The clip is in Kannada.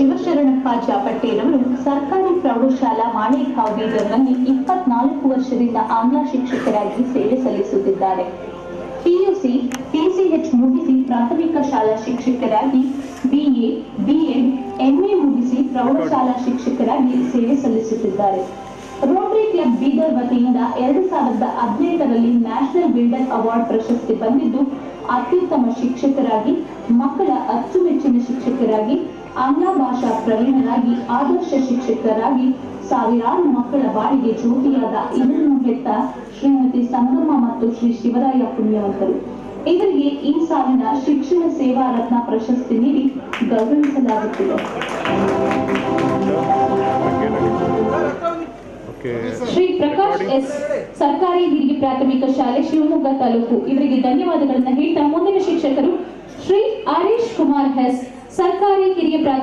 ಶಿವಶರಣಪ್ಪ ಅವರು ಸರ್ಕಾರಿ ಪ್ರೌಢಶಾಲಾ ಮಾಣೇಕಾವ್ ಬೀದರ್ನಲ್ಲಿ ಇಪ್ಪತ್ನಾಲ್ಕು ವರ್ಷದಿಂದ ಆಂಗ್ಲ ಶಿಕ್ಷಕರಾಗಿ ಸೇವೆ ಸಲ್ಲಿಸುತ್ತಿದ್ದಾರೆ. ಪಿಯುಸಿ, ಪಿಸಿಎಚ್ ಮುಗಿಸಿ ಪ್ರಾಥಮಿಕ ಶಾಲಾ ಶಿಕ್ಷಕರಾಗಿ ಬಿಎ, ಬಿಎಡ್, ಎಂಎ ಮುಗಿಸಿ ಪ್ರೌಢಶಾಲಾ ಶಿಕ್ಷಕರಾಗಿ ಸೇವೆ ಸಲ್ಲಿಸುತ್ತಿದ್ದಾರೆ. ರೋಟರಿ ಕ್ಲಬ್ ಬೀದರ್ ವತಿಯಿಂದ ಎರಡು ಸಾವಿರದ ಹದಿನೆಂಟರಲ್ಲಿ ನ್ಯಾಷನಲ್ ಬಿಲ್ಡರ್ ಅವಾರ್ಡ್ ಪ್ರಶಸ್ತಿ ಬಂದಿದ್ದು, ಅತ್ಯುತ್ತಮ ಶಿಕ್ಷಕರಾಗಿ, ಮಕ್ಕಳ ಅಚ್ಚುಮೆಚ್ಚಿನ ಶಿಕ್ಷಕರಾಗಿ ಆಂಗ್ಲ ಭಾಷಾ ಪ್ರವೀಣರಾಗಿ ಆದರ್ಶ ಶಿಕ್ಷಕರಾಗಿ ಸಾವಿರಾರು ಮಕ್ಕಳ ಬಾಳಿಗೆ ಜ್ಯೋತಿಯಾದ ಇದನ್ನು ಹೆತ್ತ ಶ್ರೀಮತಿ ಸಂಗಮ್ಮ ಮತ್ತು ಶ್ರೀ ಶಿವರಾಯ ಪುಣ್ಯವಂತರು. ಇವರಿಗೆ ಈ ಸಾಲಿನ ಶಿಕ್ಷಣ ಸೇವಾ ರತ್ನ ಪ್ರಶಸ್ತಿ ನೀಡಿ ಗೌರವಿಸಲಾಗುತ್ತಿದೆ. ಶ್ರೀ ಪ್ರಕಾಶ್ ಎಸ್ ಸರ್ಕಾರಿ ಹಿರಿಯ ಪ್ರಾಥಮಿಕ ಶಾಲೆ ಶಿವಮೊಗ್ಗ ತಾಲೂಕು. ಇವರಿಗೆ ಧನ್ಯವಾದಗಳನ್ನು ಹೇಳ್ತಾ ಮುಂದಿನ ಶಿಕ್ಷಕರು ಶ್ರೀ ಹರೀಶ್ ಕುಮಾರ್ ಎಸ್ ಸರ್ಕಾರಿ ಹಿರಿಯ ಪ್ರಾಥಮಿಕ